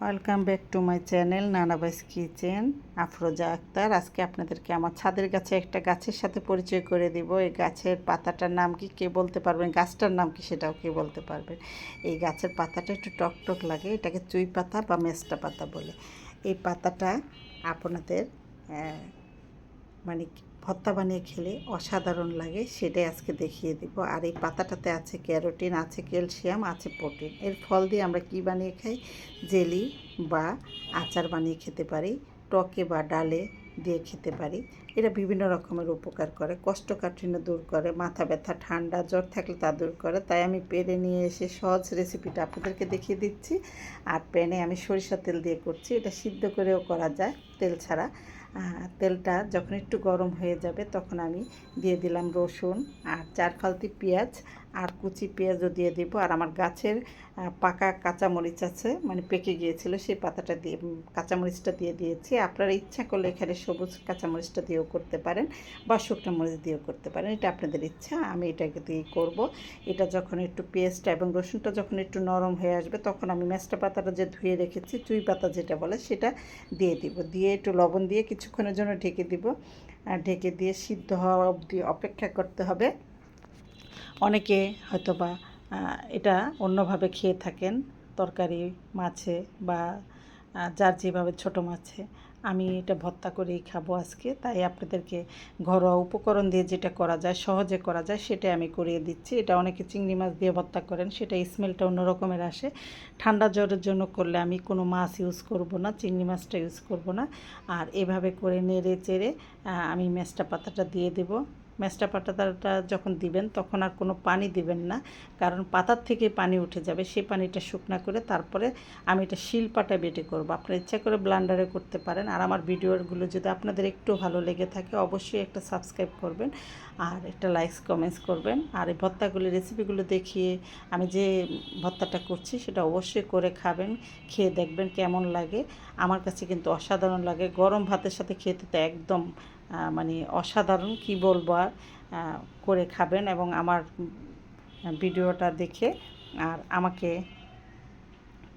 Welcome back to my channel নানাবাইস kitchen Afroza Akter আজকে আপনাদেরকে আমার ছাদের গাছে একটা গাছের সাথে পরিচয় করে দিব। এই গাছের পাতাটার নাম কি, কে বলতে পারবেন? গাছটার নাম কি, সেটাও কে বলতে পারবেন? এই গাছের পাতাটা একটু টক টক লাগে, এটাকে চুই পাতা বা মেস্টা পাতা বলে। এই পাতাটা আপনাদের মানে ভর্তা বানিয়ে খেলে অসাধারণ লাগে, সেটাই আজকে দেখিয়ে দিব। আর এই পাতাটাতে আছে ক্যারোটিন, আছে ক্যালসিয়াম, আছে প্রোটিন। এর ফল দিয়ে আমরা কি বানিয়ে খাই? জেলি বা আচার বানিয়ে খেতে পারি, টকে বা ডালে দিয়ে খেতে পারি। এটা বিভিন্ন রকমের উপকার করে কোষ্ঠকাঠিন্য দূর করে, মাথা ব্যথা, ঠান্ডা, জ্বর থাকলে তা দূর করে। তাই আমি পেরে নিয়ে এসে সহজ রেসিপিটা আপনাদেরকে দেখিয়ে দিচ্ছি। আর প্যানে আমি সরিষা তেল দিয়ে করছি, এটা সিদ্ধ করেও করা যায়, তেল ছাড়া। তেলটা যখন একটু গরম হয়ে যাবে তখন আমি দিয়ে দিলাম রসুন আর চার ফালতি পেঁয়াজ আর কুচি পেঁয়াজও দিয়ে দিব। আর আমার গাছের পাকা কাঁচামরিচ আছে মানে পেকে গিয়েছিল, সেই পাতাটা দিয়ে কাঁচামরিচটা দিয়ে দিয়েছি। আপনারা ইচ্ছা করলে এখানে সবুজ কাঁচামরিচটা দিয়েও করতে পারেন বা শুকনো মরিচ দিয়েও করতে পারেন। এটা আপনাদের ইচ্ছা, আমি এটাকে দিয়ে করব। এটা যখন একটু পেস্টটা এবং রসুনটা যখন একটু নরম হয়ে আসবে, তখন আমি মেস্টা পাতাটা যে ধুয়ে রেখেছি, চুই পাতা যেটা বলে, সেটা দিয়ে দিব। দিয়ে একটু লবণ দিয়ে কিছুক্ষণের জন্য ঢেকে দিব। ঢেকে দিয়ে সিদ্ধ হওয়া অবধি অপেক্ষা করতে হবে। অনেকে হয়তো বা এটা অন্যভাবে খেয়ে থাকেন তরকারি মাছে বা যার যেভাবে ছোটো মাছে। আমি এটা ভর্তা করেই খাব আজকে। তাই আপনাদেরকে ঘরোয়া উপকরণ দিয়ে যেটা করা যায়, সহজে করা যায়, সেটাই আমি করিয়ে দিচ্ছি। এটা অনেকে চিংড়ি মাছ দিয়ে ভর্তা করেন সেটা স্মেলটা অন্যরকমের আসে। ঠান্ডা জ্বরের জন্য করলে আমি কোনো মাছ ইউজ করব না, চিংড়ি মাছটা ইউজ করব না। আর এভাবে করে নেড়ে চেড়ে আমি মেস্টা পাতাটা দিয়ে দেব। মেস্টা পাতাটা যখন দিবেন, তখন আর কোনো পানি দিবেন না, কারণ পাতার থেকে পানি উঠে যাবে। সেই পানিটা শুকনা করে তারপরে আমি এটা শিলপাটা বেটে করব। আপনার ইচ্ছা করে ব্লান্ডারে করতে পারেন আর আমার ভিডিওগুলো যদি আপনাদের একটু ভালো লেগে থাকে অবশ্যই একটা সাবস্ক্রাইব করবেন আর একটা লাইকস কমেন্টস করবেন। আর এই ভর্তাগুলি রেসিপিগুলো দেখিয়ে আমি যে ভত্তাটা করছি সেটা অবশ্যই করে খাবেন, খেয়ে দেখবেন কেমন লাগে। আমার কাছে কিন্তু অসাধারণ লাগে। গরম ভাতের সাথে খেতে তো একদম মানে অসাধারণ, কি বলব আর করে খাবেন এবং আমার ভিডিওটা দেখে আর আমাকে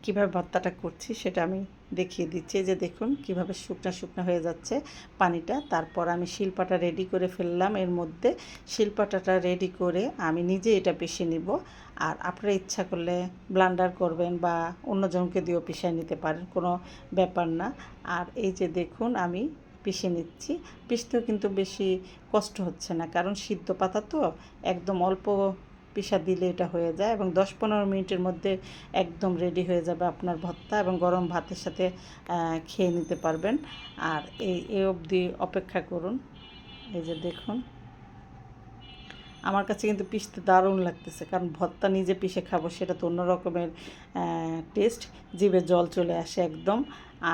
কীভাবে ভর্তাটা করছি সেটা আমি দেখিয়ে দিচ্ছি। যে দেখুন কীভাবে শুকনা শুকনা হয়ে যাচ্ছে পানিটা। তারপর আমি শিলপাটা রেডি করে ফেললাম। এর মধ্যে শিলপাটাটা রেডি করে আমি নিজে এটা পিষে নিব। আর আপনারা ইচ্ছা করলে ব্লান্ডার করবেন বা অন্যজনকে দিয়েও পিষায় নিতে পারেন, কোনো ব্যাপার না। আর এই যে দেখুন আমি পিষে নিচ্ছি। পিষতেও কিন্তু বেশি কষ্ট হচ্ছে না, কারণ সিদ্ধ পাতা তো একদম অল্প পিষা দিলে এটা হয়ে যায় এবং দশ পনেরো মিনিটের মধ্যে একদম রেডি হয়ে যাবে আপনার ভর্তা এবং গরম ভাতের সাথে খেয়ে নিতে পারবেন। আর এই এ অবধি অপেক্ষা করুন। এই যে দেখুন, আমার কাছে কিন্তু পিষতে দারুণ লাগতেছে, কারণ ভর্তা নিজে পিষে খাব, সেটা তো অন্য রকমের টেস্ট জিভে জল চলে আসে একদম।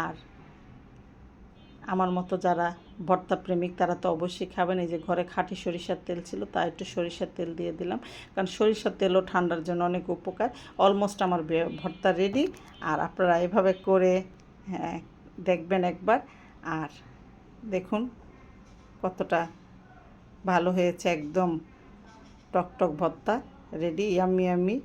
আর আমার মতো যারা ভর্তা প্রেমিক তারা তো অবশ্যই খাবেন। এই যে ঘরে খাঁটি সরিষার তেল ছিল তা একটু সরিষার তেল দিয়ে দিলাম। কারণ সরিষার তেলও ঠান্ডার জন্য অনেক উপকার। অলমোস্ট আমার ভর্তা রেডি আর আপনারা এভাবে করে হ্যাঁ, দেখবেন একবার। আর দেখুন কতটা ভালো হয়েছে একদম টকটক ভর্তা রেডি ইয়াম্মি ইয়াম্মি